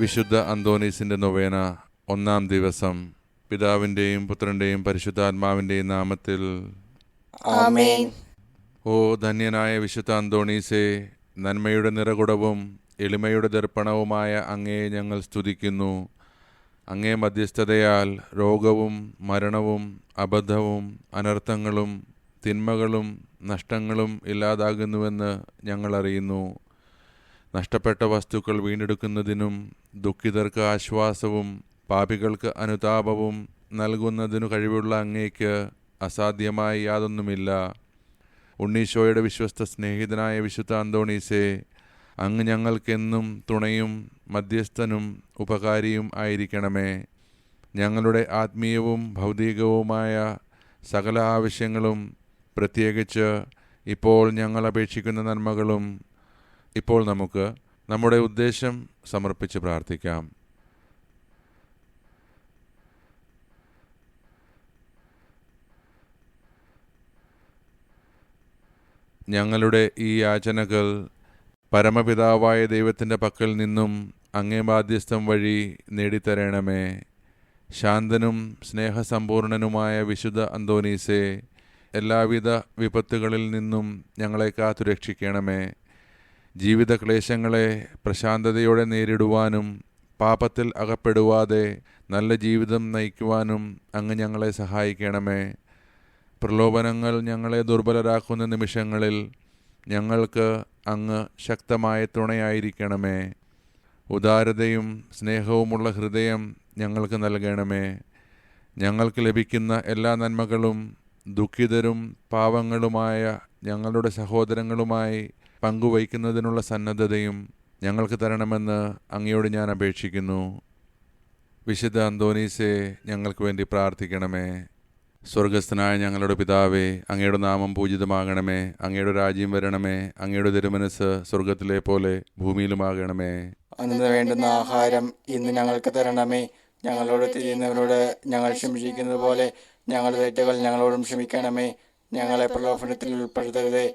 വിശുദ്ധ അന്തോണീസിന്റെ നൊവേന ഒന്നാം ദിവസം പിതാവിന്റെയും പുത്രന്റെയും പരിശുദ്ധാത്മാവിന്റെയും നാമത്തിൽ. ഓ ധന്യനായ വിശുദ്ധ അന്തോണീസെ നന്മയുടെ നിറകുടവും എളിമയുടെ ദർപ്പണവുമായ അങ്ങയെ ഞങ്ങൾ സ്തുതിക്കുന്നു. അങ്ങേ മധ്യസ്ഥതയാൽ രോഗവും മരണവും അബദ്ധവും അനർത്ഥങ്ങളും തിന്മകളും നഷ്ടങ്ങളും ഇല്ലാതാകുന്നുവെന്ന് ഞങ്ങൾ അറിയുന്നു. നഷ്ടപ്പെട്ട വസ്തുക്കൾ വീണ്ടെടുക്കുന്നതിനും ദുഃഖിതർക്ക് ആശ്വാസവും പാപികൾക്ക് അനുതാപവും നൽകുന്നതിനു കഴിവുള്ള അങ്ങേക്ക് അസാധ്യമായി യാതൊന്നുമില്ല. ഉണ്ണീശോയുടെ വിശ്വസ്ത സ്നേഹിതനായ വിശുദ്ധ അന്തോണീസെ അങ്ങ് ഞങ്ങൾക്കെന്നും തുണയും മധ്യസ്ഥനും ഉപകാരിയും ആയിരിക്കണമേ. ഞങ്ങളുടെ ആത്മീയവും ഭൗതികവുമായ സകല ആവശ്യങ്ങളും പ്രത്യേകിച്ച് ഇപ്പോൾ ഞങ്ങൾ അപേക്ഷിക്കുന്ന നന്മകളും ഇപ്പോൾ നമുക്ക് നമ്മുടെ ഉദ്ദേശം സമർപ്പിച്ച് പ്രാർത്ഥിക്കാം. ഞങ്ങളുടെ ഈ യാചനകൾ പരമപിതാവായ ദൈവത്തിന്റെ പക്കൽ നിന്നും അങ്ങേ ബാധ്യസ്ഥം വഴി നേടിത്തരണമേ. ശാന്തനും സ്നേഹസമ്പൂർണനുമായ വിശുദ്ധ അന്തോനീസെ എല്ലാവിധ വിപത്തുകളിൽ നിന്നും ഞങ്ങളെ കാത്തുരക്ഷിക്കണമേ. ജീവിത ക്ലേശങ്ങളെ പ്രശാന്തതയോടെ നേരിടുവാനും പാപത്തിൽ അകപ്പെടുവാതെ നല്ല ജീവിതം നയിക്കുവാനും അങ്ങ് ഞങ്ങളെ സഹായിക്കണമേ. പ്രലോഭനങ്ങൾ ഞങ്ങളെ ദുർബലരാക്കുന്ന നിമിഷങ്ങളിൽ ഞങ്ങൾക്ക് അങ്ങ് ശക്തമായ തുണയായിരിക്കണമേ. ഉദാരതയും സ്നേഹവുമുള്ള ഹൃദയം ഞങ്ങൾക്ക് നൽകണമേ. ഞങ്ങൾക്ക് ലഭിക്കുന്ന എല്ലാ നന്മകളും ദുഃഖിതരും പാവങ്ങളുമായ ഞങ്ങളുടെ സഹോദരങ്ങളുമായി പങ്കുവയ്ക്കുന്നതിനുള്ള സന്നദ്ധതയും ഞങ്ങൾക്ക് തരണമെന്ന് അങ്ങയോട് ഞാൻ അപേക്ഷിക്കുന്നു. വിശുദ്ധ അന്തോനീസെ ഞങ്ങൾക്ക് വേണ്ടി പ്രാർത്ഥിക്കണമേ. സ്വർഗസ്ഥനായ ഞങ്ങളുടെ പിതാവേ അങ്ങയുടെ നാമം പൂജിതമാകണമേ. അങ്ങയുടെ രാജ്യം വരണമേ. അങ്ങയുടെ തിരുമനസ് സ്വർഗത്തിലെ പോലെ ഭൂമിയിലുമാകണമേ. അന്ന് വേണ്ടുന്ന ആഹാരം ഇന്ന് ഞങ്ങൾക്ക് തരണമേ. ഞങ്ങളോട് തിരിയുന്നവരോട് ഞങ്ങൾ ക്ഷമിച്ചിരിക്കുന്നത് പോലെ ഞങ്ങളുടെ തെറ്റുകൾ ഞങ്ങളോടും ക്ഷമിക്കണമേ. ഞങ്ങളെ പ്രലോഭനത്തിൽ ഉൾപ്പെടുത്തരുതേ.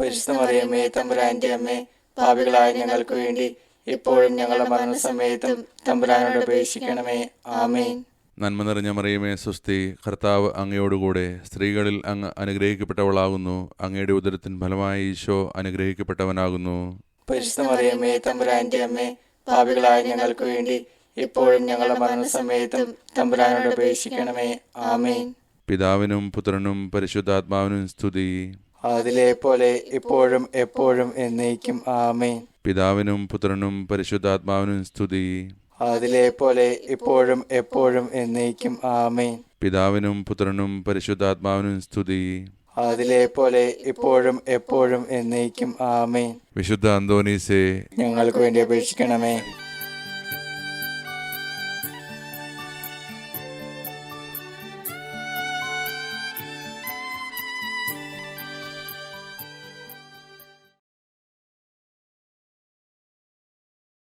പരിശുദ്ധ മറിയമ്മേ തമ്പുരാന്റെ അമ്മേ പാപികളായ ഞങ്ങൾക്ക് വേണ്ടി ഇപ്പോഴും ഞങ്ങളുടെ മരണസമയത്തും തമ്പുരാനോട് അപേക്ഷിക്കണമേ. ആമേൻ. നന്മ നിറഞ്ഞ മറിയമേ സുസ്തി കർത്താവ് അങ്ങയോടുകൂടെ സ്ത്രീകളിൽ അങ്ങ് അനുഗ്രഹിക്കപ്പെട്ടവളാകുന്നു. അങ്ങയുടെ ഉദരത്തിൻ ഫലമായി ഈശോ അനുഗ്രഹിക്കപ്പെട്ടവനാകുന്നു. പരിശുദ്ധ മറിയമ്മേ തമ്പുരാന്റെ അമ്മേ പാപികളായ ഞങ്ങൾക്ക് വേണ്ടി ഇപ്പോഴും ഞങ്ങളുടെ മരണസമയത്തും തമ്പുരാനോട് അപേക്ഷിക്കണമേ. ആമേൻ. പിതാവിനും പുത്രനും പരിശുദ്ധാത്മാവിനും സ്തുതി. അതിലെ പോലെ ഇപ്പോഴും എപ്പോഴും എന്നേക്കും. ആമേൻ. പിതാവിനും പുത്രനും പരിശുദ്ധാത്മാവിനും സ്തുതി. അതിലെ പോലെ ഇപ്പോഴും എപ്പോഴും എന്നേക്കും. ആമേൻ. പിതാവിനും പുത്രനും പരിശുദ്ധാത്മാവിനും സ്തുതി. അതിലെ പോലെ ഇപ്പോഴും എപ്പോഴും എന്നേക്കും. ആമേൻ. വിശുദ്ധ അന്തോണീസേ ഞങ്ങൾക്ക് വേണ്ടി അപേക്ഷിക്കണമേ.